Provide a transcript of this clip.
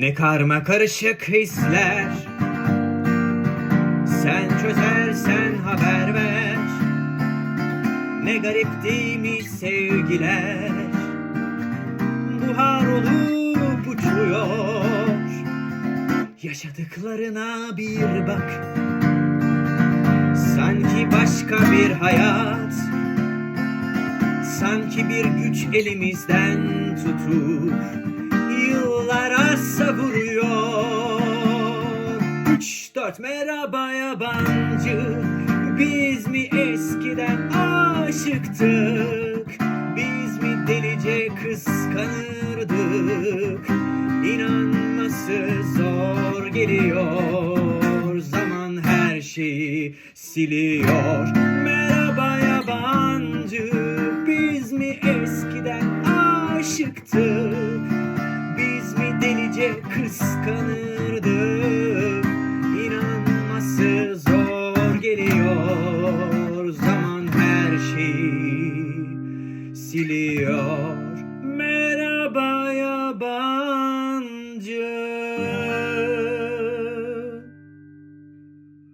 Ne karma karışık hisler. Sen çözersen haber ver. Ne garip değil mi sevgiler? Buhar olup uçuyor. Yaşadıklarına bir bak. Sanki başka bir hayat. Sanki bir güç elimizden tutup Üç dört. Merhaba yabancı. Biz mi eskiden aşıktık? Biz mi delice kıskanırdık? İnanması zor geliyor. Zaman her şeyi siliyor. Merhaba yabancı. Biz mi eskiden aşıktık? Biz mi delice kıskanırdık siliyor